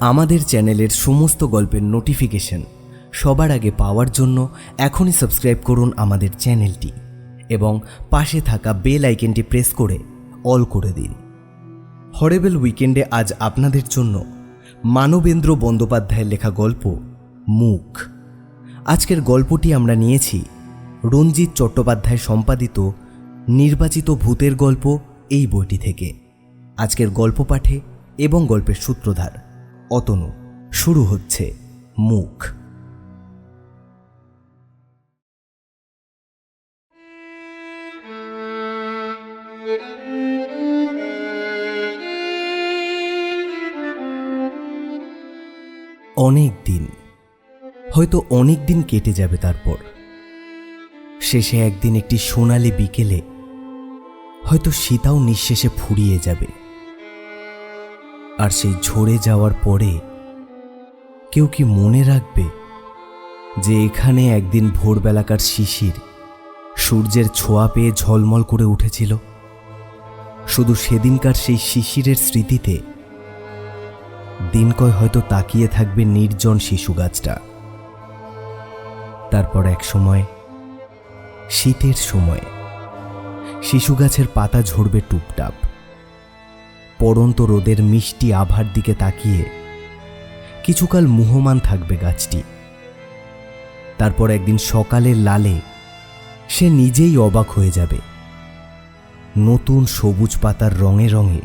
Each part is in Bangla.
আমাদের চ্যানেলের সমস্ত গল্পের নোটিফিকেশন সবার আগে পাওয়ার জন্য এখনই সাবস্ক্রাইব করুন আমাদের চ্যানেলটি এবং পাশে থাকা বেল আইকনটি প্রেস করে অল করে দিন। হরেবেল উইকেন্ডে আজ আপনাদের জন্য মানবেন্দ্র বন্দ্যোপাধ্যায়ের লেখা গল্প মুখ। আজকের গল্পটি আমরা নিয়েছি রঞ্জিত চট্টোপাধ্যায় সম্পাদিত নির্বাচিত ভূতের গল্প এই বইটি থেকে। আজকের গল্প পাঠে এবং গল্পের সূত্রধার অতনু। শুরু হচ্ছে মুখ। অনেক দিন। হয়তো অনেক দিন কেটে যাবে তারপর। শেষে একদিন একটি সোনালি বিকেলে হয়তো সীতাও নিঃশেষে ফুরিয়ে যাবে। আর সেই ঝরে যাওয়ার পরে কেউ কি মনে রাখবে যে এখানে একদিন ভোরবেলাকার শিশির সূর্যের ছোঁয়া পেয়ে ঝলমল করে উঠেছিল? শুধু সেদিনকার সেই শিশিরের স্মৃতিতে দিনকয় হয়তো তাকিয়ে থাকবে নির্জন শিশু গাছটা। তারপর এক সময়, শীতের সময়, শিশু গাছের পাতা ঝরবে টুপটাপ। পড়ন্ত রোদের মিষ্টি আভার দিকে তাকিয়ে কিছুকাল মুহমান থাকবে গাছটি। তারপর একদিন সকালের লালে সে নিজেই অবাক হয়ে যাবে। নতুন সবুজ পাতার রঙে রঙে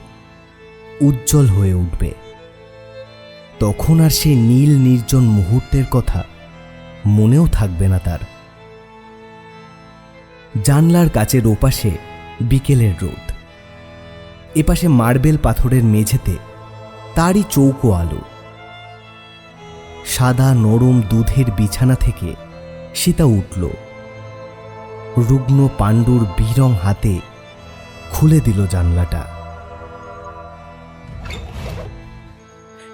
উজ্জ্বল হয়ে উঠবে। তখন আর সেই নীল নির্জন মুহূর্তের কথা মনেও থাকবে না তার। জানলার কাছের ওপাশে বিকেলের রোদ। এপাশে মার্বেল পাথরের মেঝেতে তারই চৌকো আলো। সাদা নরম দুধের বিছানা থেকে সীতা উঠল। রুগ্ন পাণ্ডুর বিরং হাতে খুলে দিল জানলাটা।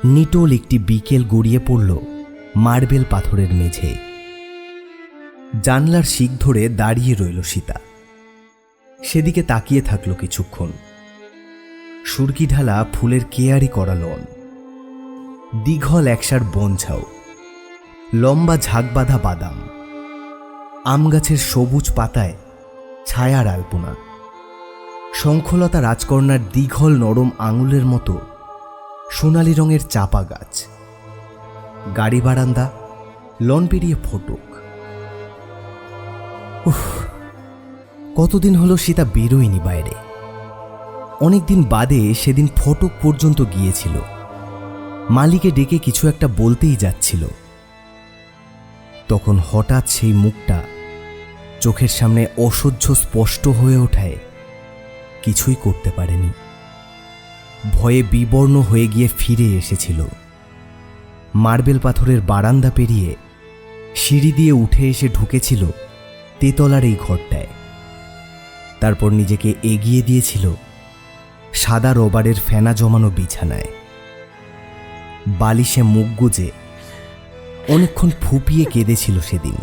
নিটোল একটি বিকেল গড়িয়ে পড়ল মার্বেল পাথরের মেঝে। জানলার শিক ধরে দাঁড়িয়ে রইল সীতা। সেদিকে তাকিয়ে থাকল কিছুক্ষণ। সুরকি ঢালা ফুলের কেয়ারি করা লন। দীঘল একসার বনঝাও লম্বা ঝাঁক বাঁধা বাদাম। আম গাছের সবুজ পাতায় ছায়ার আলপনা। শঙ্খলতা রাজকন্যার দীঘল নরম আঙুলের মতো সোনালি রঙের চাপা গাছ। গাড়ি বারান্দা, লন পেরিয়ে ফটক। উফ, কতদিন হলো সীতা বেরোয়নি বাইরে। অনেকদিন বাদে সেদিন ফটক পর্যন্ত গিয়েছিল। মালিকে ডেকে কিছু একটা বলতেই যাচ্ছিল। তখন হঠাৎ সেই মুখটা চোখের সামনে অসহ্য স্পষ্ট হয়ে ওঠায়, কিছুই করতে পারেনি। ভয়ে বিবর্ণ হয়ে গিয়ে ফিরে এসেছিল। মার্বেল পাথরের বারান্দা পেরিয়ে সিঁড়ি দিয়ে উঠে এসে ঢুকেছিল তেতলার এই ঘরটায়। তারপর নিজেকে এগিয়ে দিয়েছিল সাদা রবারের ফেনা জমানো বিছানায়। বালিশে মুখ গুজে অনেকক্ষণ ফুপিয়ে কেঁদেছিল সেদিন।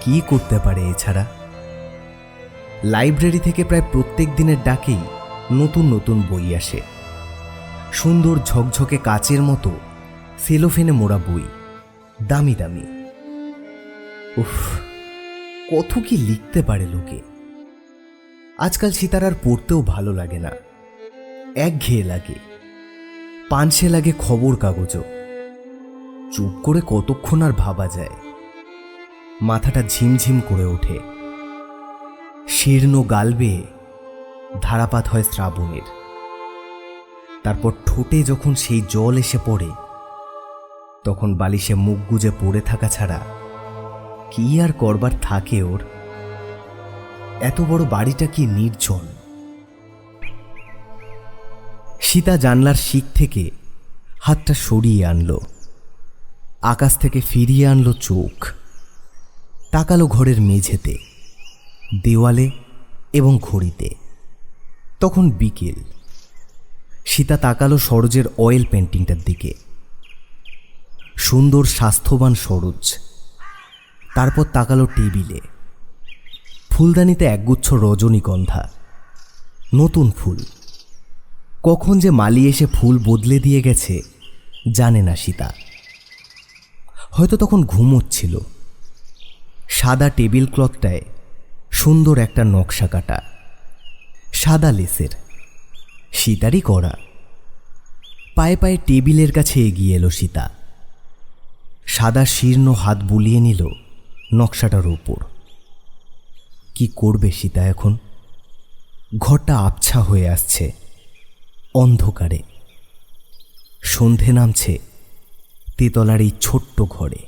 কি করতে পারে এছাড়া? লাইব্রেরি থেকে প্রায় প্রত্যেক দিনের ডাকেই নতুন নতুন বই আসে। সুন্দর ঝকঝকে কাচের মতো সেলোফেনে মোড়া বই। দামি দামি। উফ, কত কি লিখতে পারে লোকে। আজকাল সীতার আর পড়তেও ভালো লাগে না। একঘেয়ে লাগে। পানসে লাগে খবর কাগজও। চুপ করে কতক্ষণ আর ভাবা যায়? মাথাটা ঝিমঝিম করে ওঠে। শীর্ণ গালবে ধারাপাত হয় শ্রাবণের। তারপর ঠোঁটে যখন সেই জল এসে পড়ে, তখন বালিশে মুখ গুজে পড়ে থাকা ছাড়া কি আর করবার থাকে ওর? এত বড় বাড়িটা কি নির্জন? সীতা জানলার শিক থেকে হাতটা সরিয়ে আনলো। আকাশ থেকে ফিরিয়ে আনলো চোখ। তাকালো ঘরের মেঝেতে, দেওয়ালে এবং ঘড়িতে। তখন বিকেল। সীতা তাকালো সরোজের অয়েল পেন্টিংটার দিকে। সুন্দর স্বাস্থ্যবান সরোজ। তারপর তাকালো টেবিলে। ফুলদানিতে একগুচ্ছ রজনীগন্ধা নতুন ফুল। কখন যে মালি এসে ফুল বদলে দিয়ে গেছে, জানে না সীতা। হয়তো তখন ঘুমোচ্ছিল সাদা টেবিল ক্লথটায় সুন্দর একটা নকশা কাটা। সাদা লেসের। সীতারই করা। পায়ে পায়ে টেবিলের কাছে এগিয়ে এলো সীতা। সাদা শীর্ণ হাত বুলিয়ে নিল নকশাটার উপর। কি করবে সীতা এখন? ঘরটা আবছা হয়ে আসছে, অন্ধকারে। সন্ধে নামছে, তেতলার এই ছোট্ট ঘরে।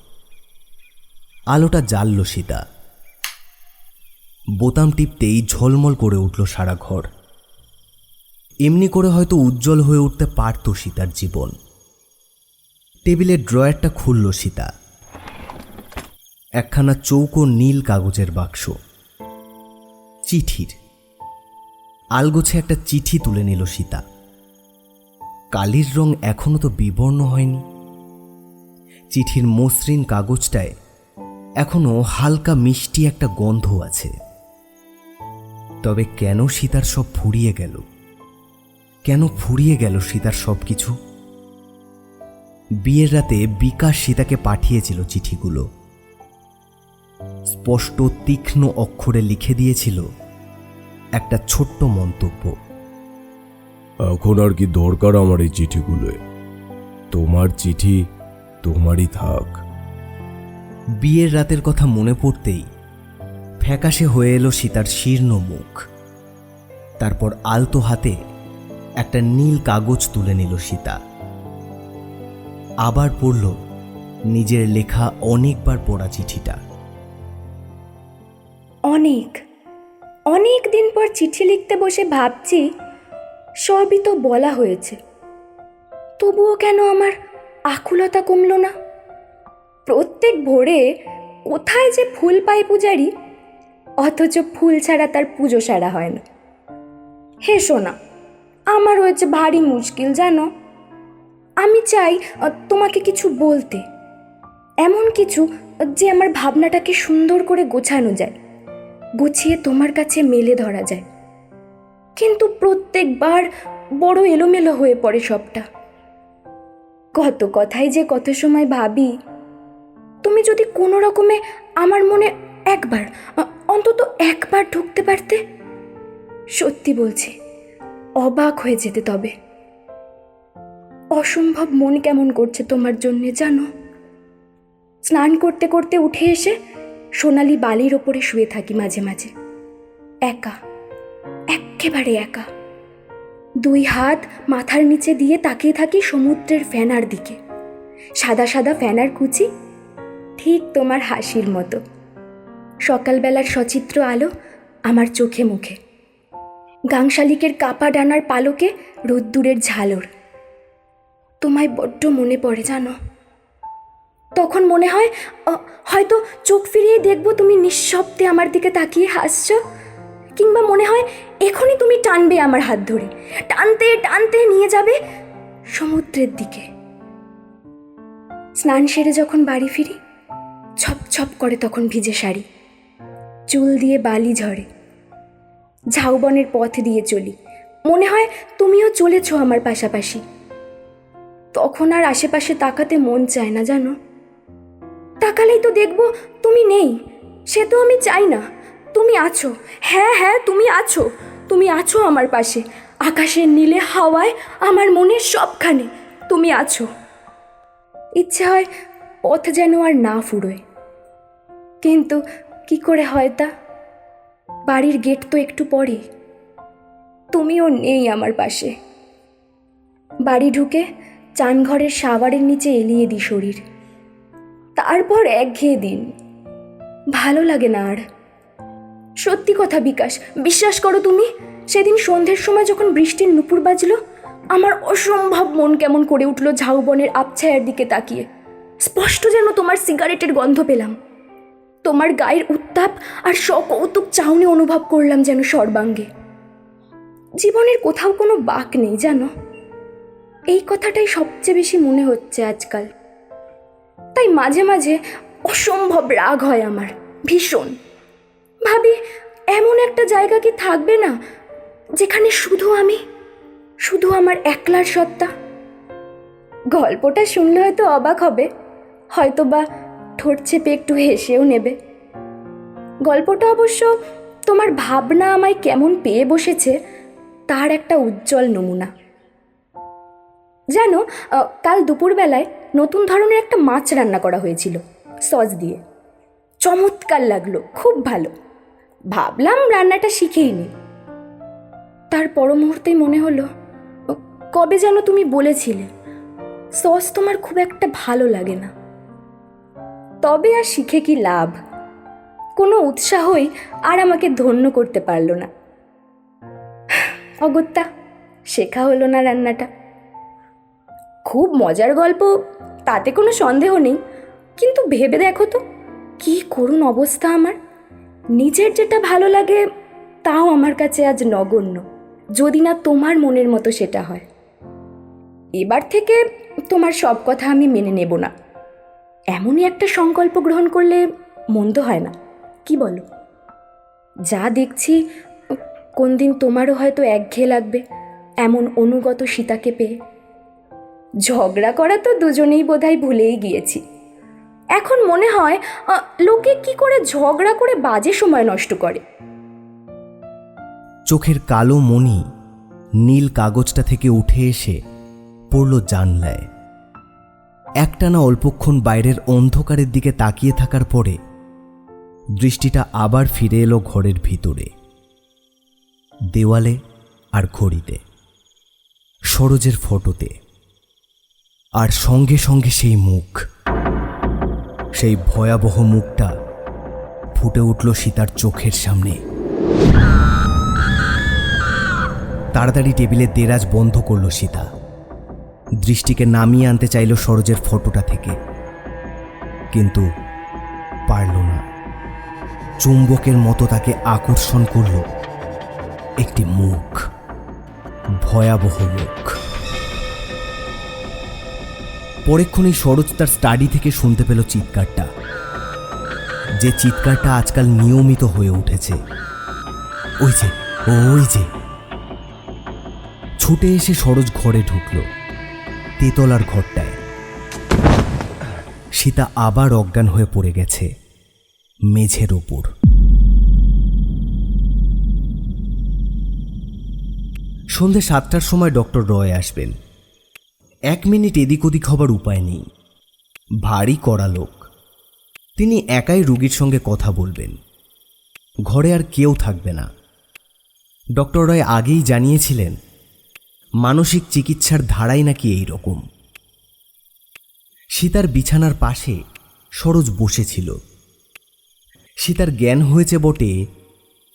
আলোটা জ্বালল সীতা। বোতাম টিপতেই ঝলমল করে উঠল সারা ঘর। এমনি করে হয়তো উজ্জ্বল হয়ে উঠতে পারত সীতার জীবন। টেবিলের ড্রয়ারটা খুলল সীতা। একখানা চৌকো নীল কাগজের বাক্স। চিঠির। আলগোছে একটা চিঠি তুলে নিল সীতা। কালির রং এখনও তো বিবর্ণ হয়নি। চিঠির মসৃণ কাগজটায় এখনও হালকা মিষ্টি একটা গন্ধ আছে। তবে কেন সীতার সব ফুরিয়ে গেল? কেন ফুরিয়ে গেল সীতার সব কিছু? বিয়ের রাতে বিকাশ সীতাকে পাঠিয়েছিল চিঠিগুলো। স্পষ্ট তীক্ষ্ণ অক্ষরে লিখে দিয়েছিল একটা ছোট্ট মন্তব্য। এখন আর কি দরকার আমার এই চিঠিগুলোয়? তোমার চিঠি তোমারই থাক। বিয়ের রাতের কথা মনে পড়তেই ফ্যাকাশে হয়ে এলো সীতার শীর্ণ মুখ। তারপর আলতো হাতে একটা নীল কাগজ তুলে নিল সীতা। আবার পড়ল নিজের লেখা অনেকবার পড়া চিঠিটা। অনেক। অনেক দিন পর চিঠি লিখতে বসে ভাবছি, সবই তো বলা হয়েছে। তবুও কেন আমার আকুলতা কমলো না? প্রত্যেক ভোরে কোথায় যে ফুল পায় পূজারি, অথচ ফুল ছাড়া তার পুজো সারা হয় না। হে সোনা, আমার হয়েছে ভারী মুশকিল, জানো? আমি চাই তোমাকে কিছু বলতে। এমন কিছু, যে আমার ভাবনাটাকে সুন্দর করে গোছানো যায়। গুছিয়ে তোমার কাছে মেলে ধরা যায়। কিন্তু প্রত্যেকবার বড় এলোমেলো হয়ে পড়ে সবটা। কত কথাই যে কত সময় ভাবি, তুমি যদি কোনো রকমে আমার মনে একবার, অন্তত একবার ঢুকতে পারতে, সত্যি বলছি, অবাক হয়ে যেতে তবে। অসম্ভব মন কেমন করছে তোমার জন্যে জানো? স্নান করতে করতে উঠে এসে সোনালি বালির ওপরে শুয়ে থাকি মাঝে মাঝে। একা একেবারে একা। দুই হাত মাথার নিচে দিয়ে তাকিয়ে থাকি সমুদ্রের ফ্যানার দিকে। সাদা সাদা ফ্যানার কুচি, ঠিক তোমার হাসির মতো। সকালবেলার সচিত্র আলো আমার চোখে মুখে। গাংশালিকের কাপা ডানার পালকে রোদ্দুরের ঝালর। তোমায় বড্ড মনে পড়ে জানো? তখন মনে হয় হয়তো চোখ ফিরিয়ে দেখব তুমি নিঃশব্দে আমার দিকে তাকিয়ে হাসছো। কিংবা মনে হয় এখনই তুমি টানবে আমার হাত ধরে। টানতে টানতে নিয়ে যাবে সমুদ্রের দিকে। স্নান সেরে যখন বাড়ি ফিরি, ছপ ছপ করে তখন ভিজে শাড়ি। চুল দিয়ে বালি ঝরে। ঝাউবনের পথ দিয়ে চলি। মনে হয় তুমিও চলেছো আমার পাশাপাশি। তখন আর আশেপাশে তাকাতে মন চায় না, জানো? তাকালেই তো দেখব তুমি নেই। সে তো আমি চাই না। তুমি আছো। হ্যাঁ হ্যাঁ তুমি আছো। তুমি আছো আমার পাশে। আকাশের নীলে হাওয়ায় আমার মনের সবখানে তুমি আছো। ইচ্ছে হয় পথ যেন আর না ফুরোয়। কিন্তু কি করে হয় তা? বাড়ির গেট তো একটু পরে। তুমিও নেই আমার পাশে। বাড়ি ঢুকে চানঘরের সাবারের নিচে এলিয়ে দিই শরীর। তারপর একঘেয়ে দিন। ভালো লাগে না আর। সত্যি কথা বিকাশ, বিশ্বাস করো তুমি, সেদিন সন্ধ্যের সময় যখন বৃষ্টির নুপুর বাজলো, আমার অসম্ভব মন কেমন করে উঠল ঝাউবনের আবছায়ার দিকে তাকিয়ে। স্পষ্ট যেন তোমার সিগারেটের গন্ধ পেলাম। তোমার গায়ের উত্তাপ আর সকৌতুক চাউনি অনুভব করলাম যেন সর্বাঙ্গে। জীবনের কোথাও কোনো বাক নেই, জানো? এই কথাটাই সবচেয়ে বেশি মনে হচ্ছে আজকাল। তাই মাঝে মাঝে অসম্ভব রাগ হয় আমার, ভীষণ। ভাবি, এমন একটা জায়গা কি থাকবে না, যেখানে শুধু আমি, শুধু আমার একলার সত্তা? গল্পটা শুনলে হয়তো অবাক হবে হয়তো বা ঠোঁট চেপে একটু হেসেও নেবে। গল্পটা অবশ্য তোমার ভাবনা আমায় কেমন পেয়ে বসেছে, তার একটা উজ্জ্বল নমুনা। জানো কাল দুপুরবেলায় নতুন ধরনের একটা মাছ রান্না করা হয়েছিল, সস দিয়ে। চমৎকার লাগল, খুব ভালো। ভাবলাম রান্নাটা শিখেই নি। তার পর মুহূর্তেই মনে হলো কবে যেন তুমি বলেছিলে, সস তোমার খুব একটা ভালো লাগে না। তবে আর শিখে কি লাভ? কোনো উৎসাহই আর আমাকে ধন্য করতে পারল না। অগত্যা, শেখা হলো না রান্নাটা। খুব মজার গল্প, তাতে কোনো সন্দেহ নেই। কিন্তু ভেবে দেখো তো, কি করুণ অবস্থা আমার। নিজের যেটা ভালো লাগে, তাও আমার কাছে আজ নগণ্য, যদি না তোমার মনের মতো সেটা হয়। এবার থেকে তোমার সব কথা আমি মেনে নেব না। এমনই একটা সংকল্প গ্রহণ করলে মন্দ হয় না, কি বলো? যা দেখছি কোন দিন তোমারও হয়তো একঘেয়ে লাগবে, এমন অনুগত সীতাকে পেয়ে। ঝগড়া করা তো দুজনেই বোধহয় ভুলেই গিয়েছি। এখন মনে হয় লোকে কি করে ঝগড়া করে বাজে সময় নষ্ট করে? চোখের কালো মণি নীল কাগজটা থেকে উঠে এসে পড়ল জানলায়। একটানা অল্পক্ষণ বাইরের অন্ধকারের দিকে তাকিয়ে থাকার পরে দৃষ্টিটা আবার ফিরে এলো ঘরের ভিতরে, দেওয়ালে আর ঘড়িতে। সরোজের ফটোতে। আর সঙ্গে সঙ্গে সেই মুখ। সেই ভয়াবহ মুখটা ফুটে উঠল সীতার চোখের সামনে। তাড়াতাড়ি টেবিলের দেরাজ বন্ধ করল সীতা। দৃষ্টিকে নামিয়ে আনতে চাইল সরোজের ফটোটা থেকে। কিন্তু পারল না। চুম্বকের মতো তাকে আকর্ষণ করল একটি মুখ। ভয়াবহ মুখ। পরেক্ষণেই সরোজ তার স্টাডি থেকে শুনতে পেল চিৎকারটা। যে চিৎকারটা আজকাল নিয়মিত হয়ে উঠেছে। ওই যে ওই যে। ছুটে এসে সরোজ ঘরে ঢুকল, তেতলার ঘরটায়। সীতা আবার অজ্ঞান হয়ে পড়ে গেছে, মেঝের ওপর। সন্ধে সাতটার সময় ডক্টর রয় আসবেন। এক মিনিট এদিক ওদিক হবার উপায় নেই। ভারী কড়া লোক। তিনি একাই রুগীর সঙ্গে কথা বলবেন। ঘরে আর কেউ থাকবে না। ডক্টর রয় আগেই জানিয়েছিলেন, মানসিক চিকিৎসার ধারাই নাকি এই রকম সীতার বিছানার পাশে সরোজ বসেছিল। সীতার জ্ঞান হয়েছে বটে,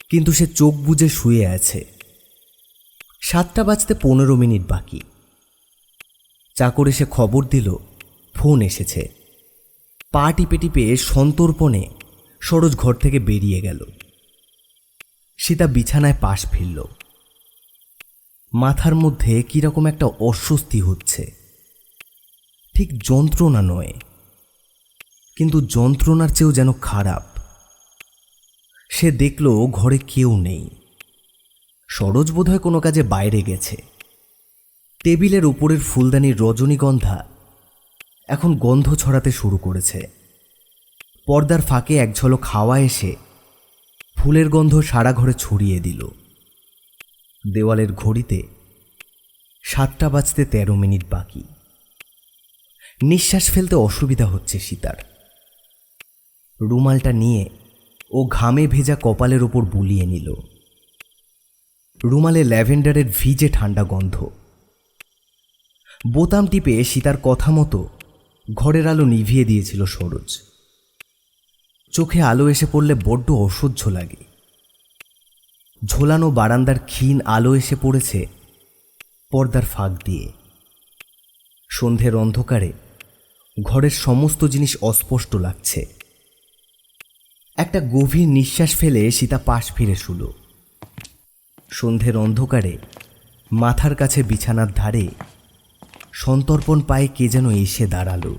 কিন্তু সে চোখ বুজে শুয়ে আছে। সাতটা বাজতে পনেরো মিনিট বাকি। চাকর এসে খবর দিল, ফোন এসেছে। পা টিপে টিপে সন্তর্পণে সরোজ ঘর থেকে বেরিয়ে গেল। সীতা বিছানায় পাশ ফিরল। মাথার মধ্যে কীরকম একটা অস্বস্তি হচ্ছে। ঠিক যন্ত্রণা নয়, কিন্তু যন্ত্রণার চেয়েও যেন খারাপ। সে দেখল ঘরে কেউ নেই। সরোজ বোধহয় কোনো কাজে বাইরে গেছে। টেবিলের উপরের ফুলদানির রজনীগন্ধা এখন গন্ধ ছড়াতে শুরু করেছে। পর্দার ফাঁকে এক ঝলক হাওয়া এসে ফুলের গন্ধ সারা ঘরে ছড়িয়ে দিল। দেওয়ালের ঘড়িতে সাতটা বাজতে তেরো মিনিট বাকি। নিঃশ্বাস ফেলতে অসুবিধা হচ্ছে সীতার। রুমালটা নিয়ে ও ঘামে ভেজা কপালের ওপর বুলিয়ে নিল। রুমালে ল্যাভেন্ডারের ভিজে ঠান্ডা গন্ধ। বোতাম টিপে সীতার কথা মতো ঘরের আলো নিভিয়ে দিয়েছিল সরোজ। চোখে আলো এসে পড়লে বড্ড অসহ্য লাগে। ঝোলানো বারান্দার ক্ষীণ আলো এসে পড়েছে পর্দার ফাঁক দিয়ে। সন্ধ্যের অন্ধকারে ঘরের সমস্ত জিনিস অস্পষ্ট লাগছে। একটা গভীর নিঃশ্বাস ফেলে সীতা পাশ ফিরে শুল। সন্ধ্যের অন্ধকারে মাথার কাছে বিছানার ধারে সন্তর্পণ পায়ে কে যেন এসে দাঁড়াল।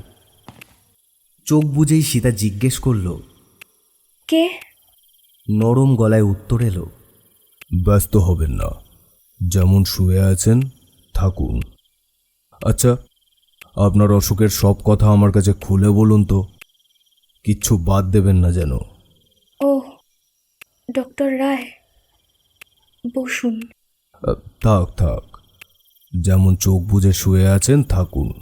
চোখ বুঝেই সীতা জিজ্ঞেস করল কে? নরম গলায় উত্তর এলো ব্যস্ত হবেন না। যেমন শুয়ে আছেন থাকুন। আচ্ছা আপনার অসুখের সব কথা আমার কাছে খুলে বলুন তো। কিচ্ছু বাদ দেবেন না যেন। ও ডক্টর রায় বসুন। থাক থাক। যেমন চোখ বুজে শুয়ে আছেন, থাকুন।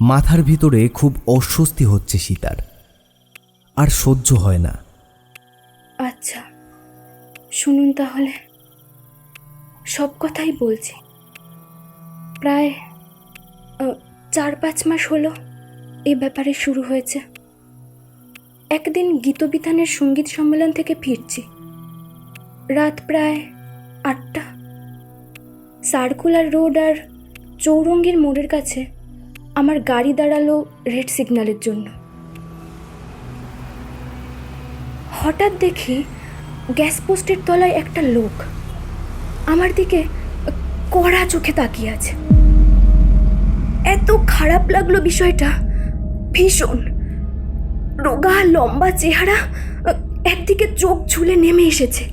মাথার ভিতরে খুব অস্বস্তি হচ্ছে সীতার। আর সহ্য হয় না। আচ্ছা শুনুন তাহলে। সব কথাই বলছি। প্রায় চার পাঁচ মাস হলো এ ব্যাপারে শুরু হয়েছে। একদিন গীতবিধানের সংগীত সম্মেলন থেকে ফিরছি। রাত প্রায় আটটা। সার্কুলার রোড আর চৌরঙ্গীর মোড়ের কাছে আমার গাড়ি দাঁড়াল রেড সিগন্যালের জন্য। হঠাৎ দেখি গ্যাস পোস্টের তলায় একটা লোক। আমার দিকে কড়া চোখে তাকিয়ে আছে। এত খারাপ লাগল বিষয়টা। ভীষণ। রোগা, লম্বা চেহারা, একদিকে চোখ ঝুলে নেমে এসেছে।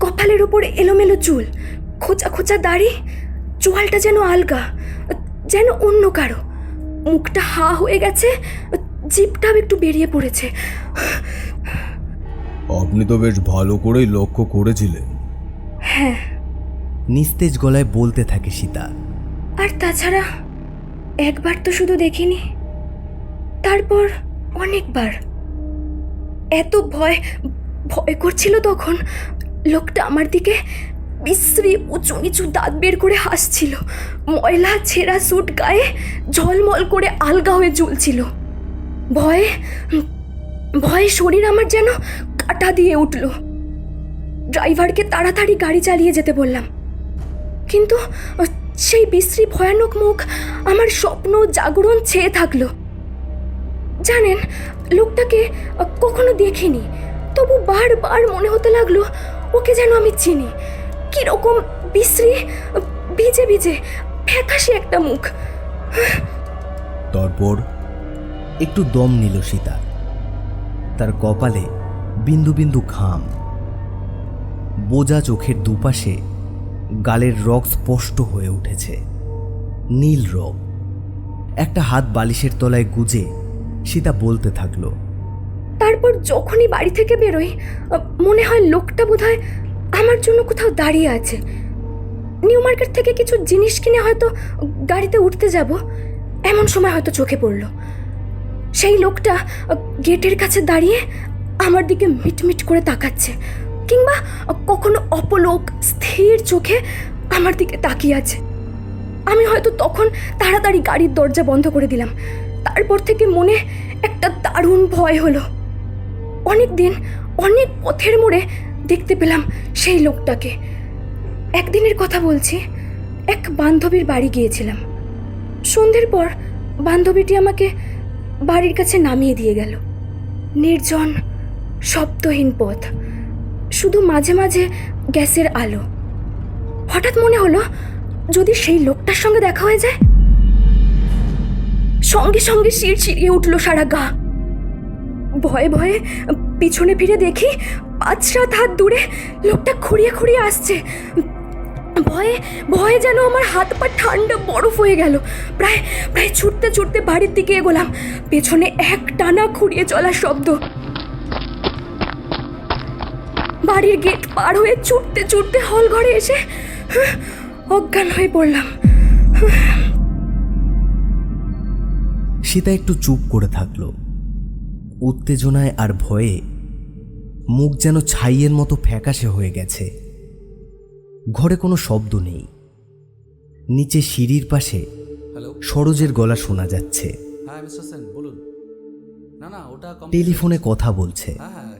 কপালের ওপরে এলোমেলো চুল। খোঁচা খোঁচা দাড়ি চোয়ালটা যেন আলগা যেন অন্য কারও। মুখটা হা হয়ে গেছে জিপটাও একটু বেরিয়ে পড়েছে। আপনি তো বেশ ভালো করেই লক্ষ্য করেছিলেন। হ্যাঁ। নিস্তেজ গলায় বলতে থাকে সীতা। আর তাছাড়া একবার তো শুধু দেখিনি তারপর অনেকবার। এত ভয় ভয় করছিল তখন লোকটা আমার দিকে বিশ্রী উঁচু নিচু দাঁত বের করে হাসছিল। ময়লা ছেঁড়া স্যুট গায়ে ঝলমল করে আলগা হয়ে ঝুলছিল ভয়ে ভয়ে শরীর আমার যেন কাটা দিয়ে উঠল। ড্রাইভারকে তাড়াতাড়ি গাড়ি চালিয়ে যেতে বললাম। কিন্তু সেই বিশ্রী ভয়ানক মুখ আমার স্বপ্ন জাগরণ ছেয়ে থাকল। জানেন, লোকটাকে কখনো দেখিনি। তবু বারবার মনে হতে লাগল, ওকে যেন আমি চিনি। কীরকম বিশ্রী ভিজে ভিজে ফ্যাকাশে একটা মুখ। তারপর একটু দম নিল সীতা। তার কপালে বিন্দু বিন্দু ঘাম। বোজা চোখের দুপাশে গালের রগ স্পষ্ট হয়ে উঠেছে। নীল রগ একটা হাত বালিশের তলায় গুজে সীতা বলতে থাকল তারপর যখনই বাড়ি থেকে বেরোই মনে হয় লোকটা বোধহয় আমার জন্য কোথাও দাঁড়িয়ে আছে। নিউ মার্কেট থেকে কিছু জিনিস কিনে হয়তো গাড়িতে উঠতে যাব। এমন সময় হয়তো চোখে পড়ল। সেই লোকটা গেটের কাছে দাঁড়িয়ে আমার দিকে মিটমিট করে তাকাচ্ছে কিংবা কখনো অপলোক স্থির চোখে আমার দিকে তাকিয়ে আছে। আমি হয়তো তখন তাড়াতাড়ি গাড়ির দরজা বন্ধ করে দিলাম। তারপর থেকে মনে একটা দারুণ ভয় হলো। অনেক দিন অনেক পথের মোড়ে দেখতে পেলাম সেই লোকটাকে। একদিনের কথা বলছি, এক বান্ধবীর বাড়ি গিয়েছিলাম। সন্ধ্যের পর বান্ধবীটি আমাকে বাড়ির কাছে নামিয়ে দিয়ে গেল। নির্জন, শব্দহীন পথ, শুধু মাঝে মাঝে গ্যাসের আলো। হঠাৎ মনে হলো যদি সেই লোকটার সঙ্গে দেখা হয়ে যায়। সঙ্গে সঙ্গে শির ছিঁড়িয়ে উঠল সারা গা। ভয়ে ভয়ে পিছনে ফিরে দেখি পাঁচ সাত হাত দূরে লোকটা খুঁড়িয়ে খুঁড়িয়ে আসছে। ভয়ে ভয়ে যেন আমার হাত পা ঠান্ডা বরফ হয়ে গেল। প্রায় প্রায় ছুটতে ছুটতে বাড়ির দিকে এগোলাম। পেছনে এক টানা খুঁড়িয়ে চলার শব্দ। বাড়ির গেট পার হয়ে ছুটতে ছুটতে হল ঘরে এসে অজ্ঞান হয়ে পড়লাম। সীতা একটু চুপ করে থাকল। উত্তেজনায় আর ভয়ে মুখ যেন ছাইয়ের মতো ফ্যাকাশে হয়ে গেছে। ঘরে কোনো শব্দ নেই। নিচে সিঁড়ির পাশে সরোজের গলা শোনা যাচ্ছে। হ্যাঁ টেলিফোনে কথা বলছে। হ্যাঁ হ্যাঁ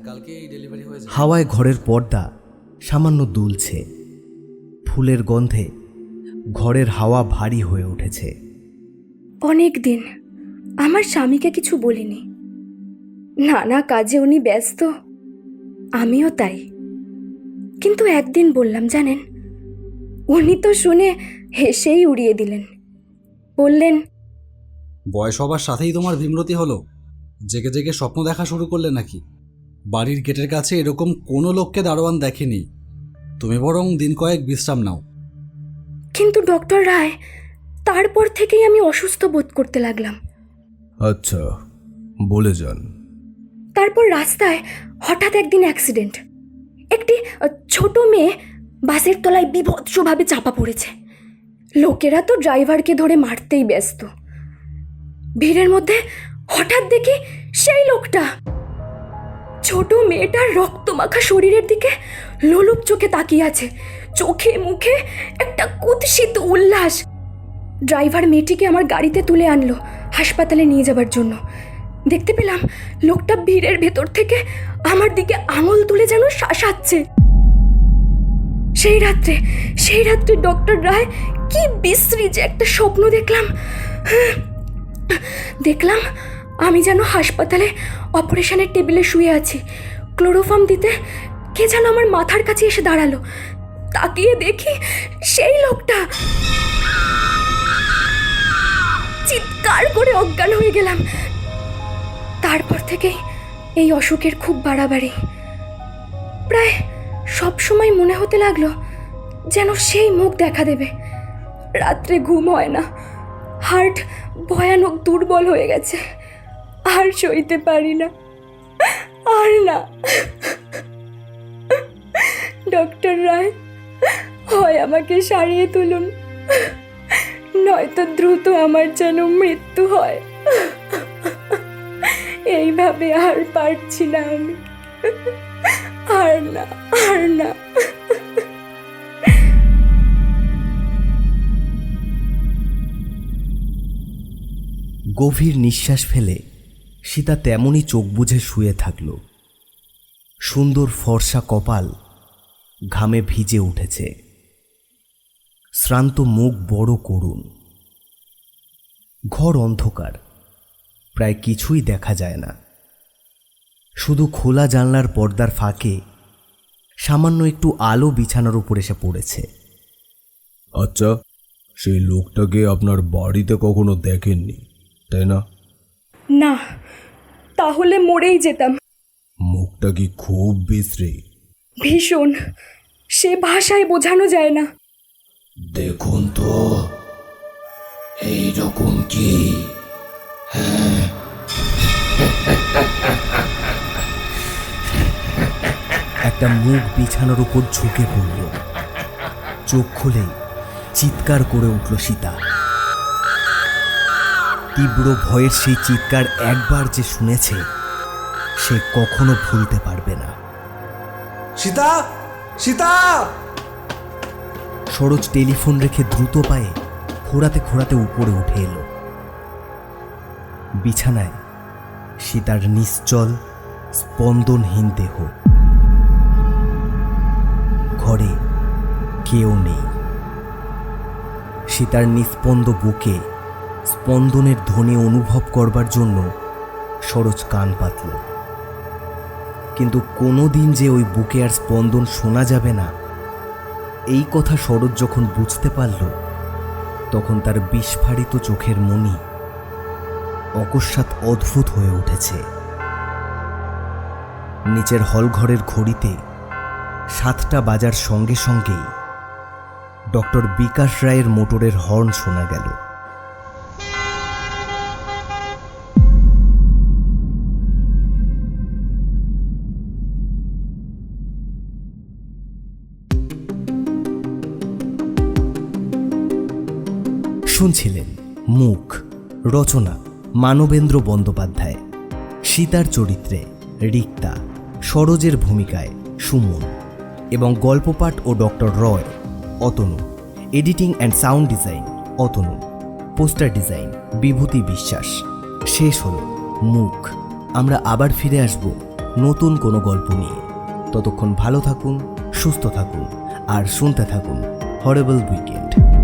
হাওয়ায় ঘরের পর্দা সামান্য দুলছে। ফুলের গন্ধে ঘরের হাওয়া ভারী হয়ে উঠেছে। অনেক দিন আমার স্বামীকে কিছু বলিনি। নানা কাজে উনি ব্যস্ত। আমিও তাই। কিন্তু একদিন বললাম জানেন উনি তো শুনে হেসেই উড়িয়ে দিলেন। বললেন বয়স হবার সাথেই তোমার বিমরতি হলো? জেগে জেগে স্বপ্ন দেখা শুরু করলে নাকি? বাড়ির গেটের কাছে এরকম কোনো লোককে দারোয়ান দেখেনি। তুমি বরং দিন কয়েক বিশ্রাম নাও। কিন্তু ডক্টর রায় তারপর থেকেই আমি অসুস্থ বোধ করতে লাগলাম। আচ্ছা বলে যান। তারপর রাস্তায় হঠাৎ একদিন অ্যাক্সিডেন্ট একটি ছোট মেয়ে বাসের তলায় বিভৎসভাবে চাপা পড়েছে। লোকেরা তো ড্রাইভারকে ধরে মারতেই ব্যস্ত। ভিড়ের মধ্যে হঠাৎ দেখি সেই লোকটা। ছোট মেয়েটার রক্তমাখা শরীরের দিকে লোলুপ চোখে তাকিয়ে আছে। চোখে মুখে একটা কুৎসিত উল্লাস। ড্রাইভার মেয়েটিকে আমার গাড়িতে তুলে আনলো হাসপাতালে নিয়ে যাবার জন্য। দেখতে পেলাম লোকটা ভিড়ের ভেতর থেকে আমার দিকে আঙুল তুলে যেন শাসাচ্ছে সেই রাত্রে সেই রাত্রে ডক্টর রায় কি বিশ্রী যে একটা স্বপ্ন দেখলাম। দেখলাম আমি যেন হাসপাতালে অপারেশনের টেবিলে শুয়ে আছি। ক্লোরোফর্ম দিতে কে যেন আমার মাথার কাছে এসে দাঁড়াল। তাকিয়ে দেখি সেই লোকটা। চিৎকার করে অজ্ঞান হয়ে গেলাম। তারপর থেকেই এই অসুখের খুব বাড়াবাড়ি। প্রায় সব সময় মনে হতে লাগল যেন সেই মুখ দেখা দেবে। রাত্রে ঘুম হয় না। হার্ট ভয়ানক দুর্বল হয়ে গেছে। আর সইতে পারি না। আর না। ডক্টর রায়, হয় আমাকে সারিয়ে তুলুন। নয়তো দ্রুত আমার যেন মৃত্যু হয়। এইভাবে আর পারছি না আমি। আর না আর না। গভীর নিঃশ্বাস ফেলে সীতা তেমনই চোখ বুঝে শুয়ে থাকল। সুন্দর ফর্সা কপাল ঘামে ভিজে উঠেছে। শ্রান্ত মুখ বড় করুণ। ঘর অন্ধকার। প্রায় কিছুই দেখা যায় না। শুধু খোলা জানলার পর্দার ফাঁকে সামান্য একটু আলো বিছানার উপর এসে পড়েছে। আচ্ছা সেই লোকটাকে আপনার বাড়িতে কখনো দেখেননি তাই না? না তাহলে মরেই যেতাম। মুখটা কি খুব বিশ্রী? ভীষণ সে ভাষায় বোঝানো যায় না। দেখুন তো এইরকম কি? একটা মুখ বিছানার উপর ঝুঁকে পড়ল। চোখ খুলে চিৎকার করে উঠল সীতা। তীব্র ভয়ের সেই চিৎকার একবার যে শুনেছে সে কখনো ভুলতে পারবে না। সীতা! সীতা! সরোজ টেলিফোন রেখে দ্রুত পায়ে খোঁড়াতে খোঁড়াতে উপরে উঠে এলো। বিছানায় সীতার নিশ্চল স্পন্দনহীন দেহ। ঘরে কেউ নেই। সীতার নিস্পন্দ বুকে স্পন্দনের ধ্বনি অনুভব করবার জন্য সরোজ কান পাতল। কিন্তু কোনো দিন যে ওই বুকে আর স্পন্দন শোনা যাবে না, এই কথা সরোজ যখন বুঝতে পারল, তখন তার বিস্ফারিত চোখের মনি অকস্মাৎ অদ্ভুত হয়ে উঠেছে। নিচের হলঘরের ঘড়িতে সাতটা বাজার সঙ্গে সঙ্গেই ডক্টর বিকাশ রায়ের মোটরের হর্ন শোনা গেল। শুনছিলেন মুখ, রচনা, মানবেন্দ্র বন্দ্যোপাধ্যায়। সীতার চরিত্রে রিক্তা, সরোজের ভূমিকায় সুমন। এবং গল্পপাঠ ও doctor Roy, Atanu. Editing and sound design, Atanu. Poster design, Bibhuti Biswas. শেষ হল মুখ। আমরা আবার ফিরে আসব নতুন কোনো গল্প নিয়ে। ততক্ষণ ভালো থাকুন, সুস্থ থাকুন, আর শুনতে থাকুন। Horrible weekend